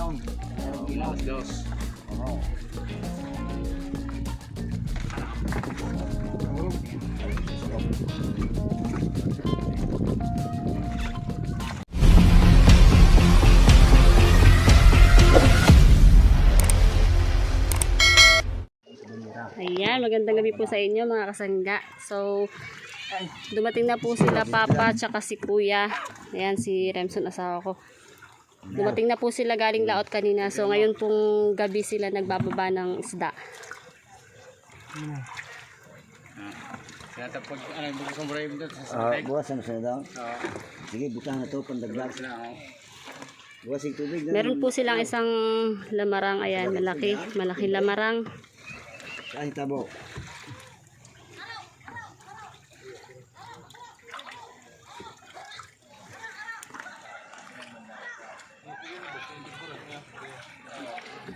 Merong ilaw. Dos. Oo. Ayan, magandang gabi po sa inyo mga kasangga. So, dumating na po sila Papa tsaka si Kuya. Ayan, si Remson asawa ko. Dumating na po sila galing laot kanina. So, ngayon pong gabi sila nagbababa ng isda. Kaya tapos ano, bukas ang brave doon sa Ah, sakay. buwas na sila daw. Sige, butang na to, pandaglag. Yung tubig. Meron po silang isang lamarang. Ayan, malaki. Malaki lamarang. Saan tabo?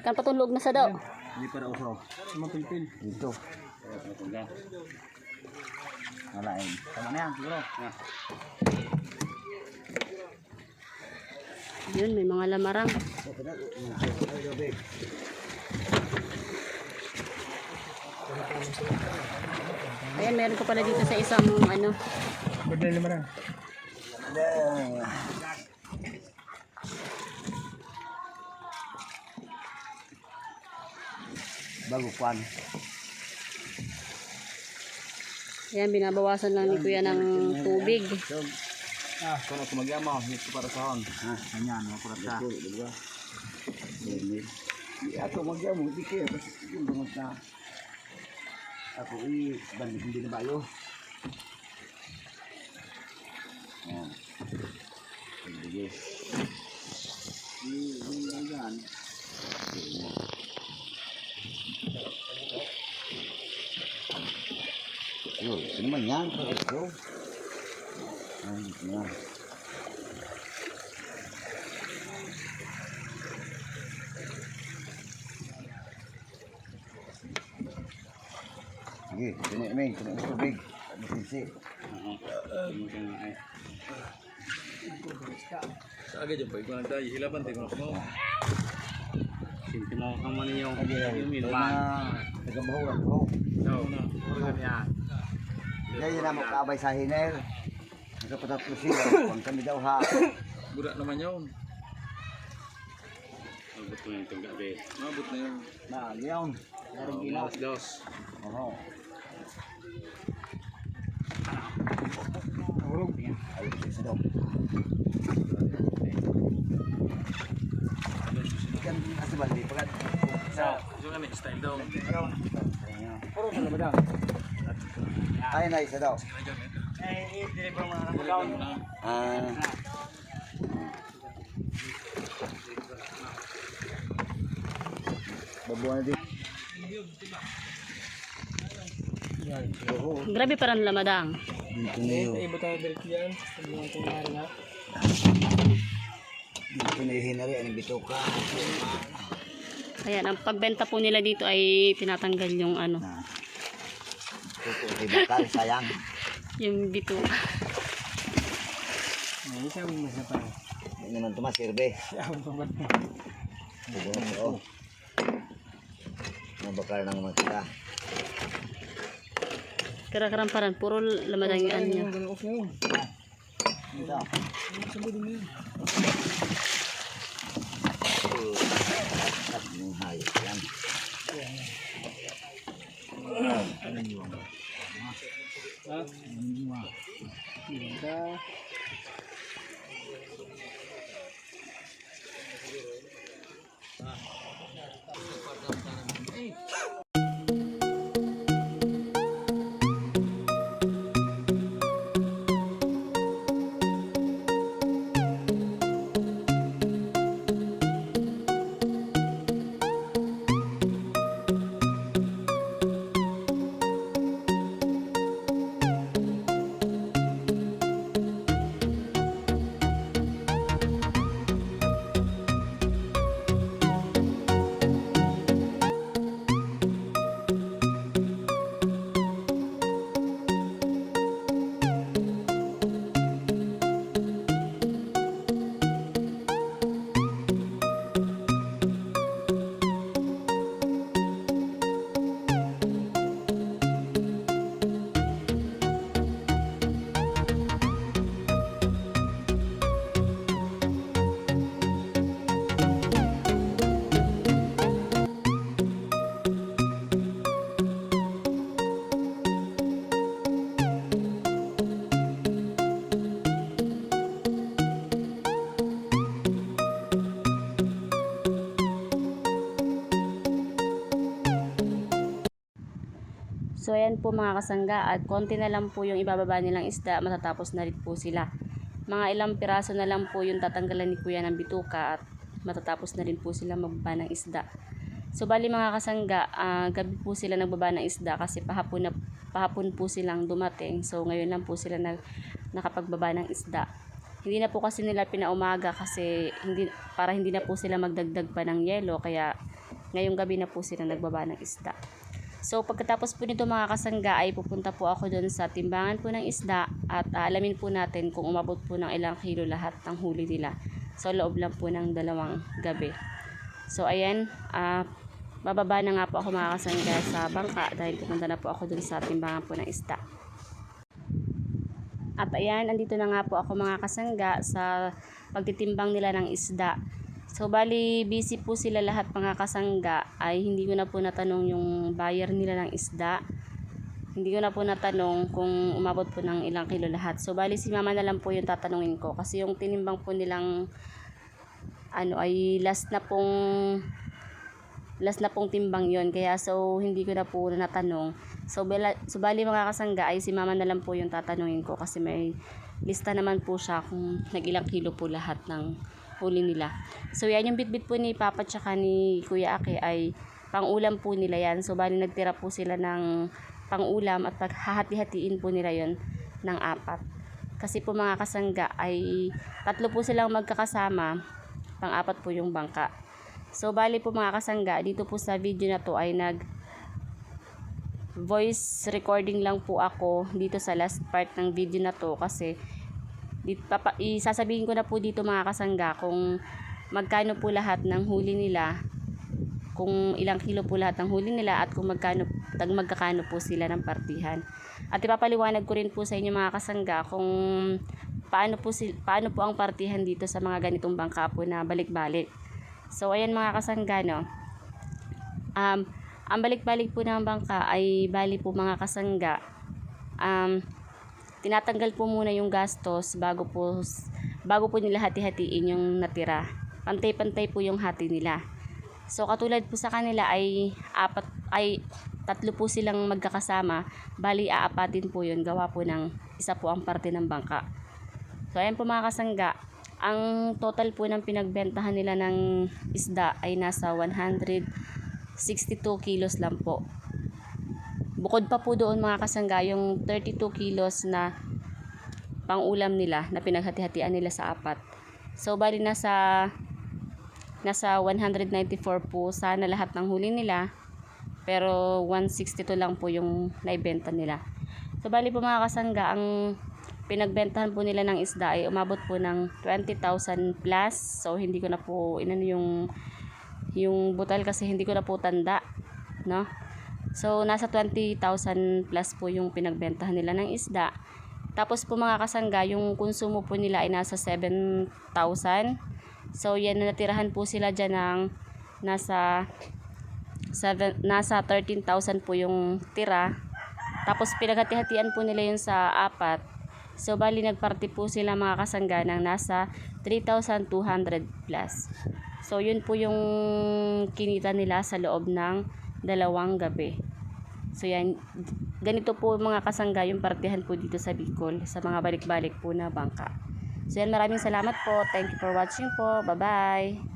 Kan patulog na sa daw. Hindi para usaw. Mga pilpil. Dito. Malain. Tama na yan, siguro. Yun, may mga lamarang. Ayan, meron ko pala dito sa isang ano. Bago kwan. Ayan, binabawasan lang ni Kuya ng tubig. Ah, kung ako magyama, dito para sa hon. ha, kanyan, makurat ka. Diba? Hindi. Ako magyamo, di kaya. Yung bangot na. Ako i, balik hindi na bayo. Yan. Sige. Yun, ito naman yan. Ay, ito yan. Sige, kini ini, kini ang tubig. Ano sisi? Sa agad yung pag ikuan tayo, hilapan tayo mga mo. Sinti mo ka man yung milman. na nagabaho ang baho. No, no. Organ yan. Yun na makabay sa hiner. Nagkapatatlo sila. Kung kami daw ha. Budak naman yun. Abot na yung gabi. Abot na yun. Na, yawn. Narong ilaw. Dos. Dos. Oo. Ay, isa daw. Ikan asa balik pagat. So, yung kami, style daw. Puro sa labadang. Ay na isa daw. Eh, i-deliver mo na ng Ah. Babuan din. Grabe parang lamadang. dito na yun. Ibo tayo direct yan. Mo itong nari na. Dito na yung hinari. Anong bituka? Ayan, ang pagbenta po nila dito ay tinatanggal yung ano, Na. Tuto si bakal, sayang. yung bito. Ay, isa mo mas na pa. Hindi naman tumas, sirbe. Ako pa ba? Bubulong mo. Mga bakal ng mga kita. Kira-kiramparan, puro lamadang yung na yun. Ito. Sabi din yun. At yung hayop yan. Ha? Hah? So ayan po mga kasangga at konti na lang po yung ibababa nilang isda matatapos na rin po sila. Mga ilang piraso na lang po yung tatanggalan ni kuya ng bituka at matatapos na rin po sila magbaba ng isda. So bali mga kasangga, ah, gabi po sila nagbaba ng isda kasi pahapon, na, pahapon po silang dumating. So ngayon lang po sila nag, nakapagbaba ng isda. Hindi na po kasi nila pinaumaga kasi hindi, para hindi na po sila magdagdag pa ng yelo kaya ngayong gabi na po sila nagbaba ng isda. So pagkatapos po nito mga kasangga ay pupunta po ako doon sa timbangan po ng isda at aalamin po natin kung umabot po ng ilang kilo lahat ng huli nila. So loob lang po ng dalawang gabi. So ayan, ah bababa na nga po ako mga kasangga sa bangka dahil pupunta na po ako doon sa timbangan po ng isda. At ayan, andito na nga po ako mga kasangga sa pagtitimbang nila ng isda. So bali busy po sila lahat mga kasangga ay hindi ko na po natanong yung buyer nila ng isda. Hindi ko na po natanong kung umabot po ng ilang kilo lahat. So bali si mama na lang po yung tatanungin ko kasi yung tinimbang po nilang ano ay last na pong last na pong timbang yon kaya so hindi ko na po natanong so, bala, so bali mga kasangga ay si mama na lang po yung tatanungin ko kasi may lista naman po siya kung nagilang kilo po lahat ng huli nila. So yan yung bitbit po ni papa tsaka ni kuya Ake ay pangulam po nila yan. So bali nagtira po sila ng pangulam at paghahati-hatiin po nila yon ng apat. Kasi po mga kasangga ay tatlo po silang magkakasama pang-apat po yung bangka. So, bali po mga kasangga, dito po sa video na to ay nag voice recording lang po ako dito sa last part ng video na to kasi dito, papa, isasabihin ko na po dito mga kasangga kung magkano po lahat ng huli nila kung ilang kilo po lahat ng huli nila at kung magkano tag magkakano po sila ng partihan. At ipapaliwanag ko rin po sa inyo mga kasangga kung paano po si, paano po ang partihan dito sa mga ganitong bangka po na balik-balik. So, ayan mga kasangga, no? Um, ang balik-balik po ng bangka ay bali po mga kasangga. Um, tinatanggal po muna yung gastos bago po bago po nila hati-hatiin yung natira. Pantay-pantay po yung hati nila. So katulad po sa kanila ay apat ay tatlo po silang magkakasama, bali aapatin po yun gawa po ng isa po ang parte ng bangka. So ayan po mga kasangga, ang total po ng pinagbentahan nila ng isda ay nasa 162 kilos lang po. Bukod pa po doon mga kasangga, yung 32 kilos na pangulam nila na pinaghati-hatian nila sa apat. So bali nasa nasa 194 po sana lahat ng huli nila. Pero 162 lang po yung naibenta nila. So bali po mga kasangga, ang pinagbentahan po nila ng isda ay umabot po ng 20,000 plus. So hindi ko na po inano yung yung butal kasi hindi ko na po tanda, no? So nasa 20,000 plus po yung pinagbentahan nila ng isda. Tapos po mga kasangga, yung konsumo po nila ay nasa 7,000. So yan natirahan po sila diyan ng nasa 7 nasa 13,000 po yung tira. Tapos pinaghati-hatian po nila yun sa apat. So, bali nagparty po sila mga kasangga ng nasa 3,200 plus. So, yun po yung kinita nila sa loob ng dalawang gabi. So, yan. Ganito po mga kasangga yung partihan po dito sa Bicol sa mga balik-balik po na bangka. So, yan. Maraming salamat po. Thank you for watching po. Bye-bye.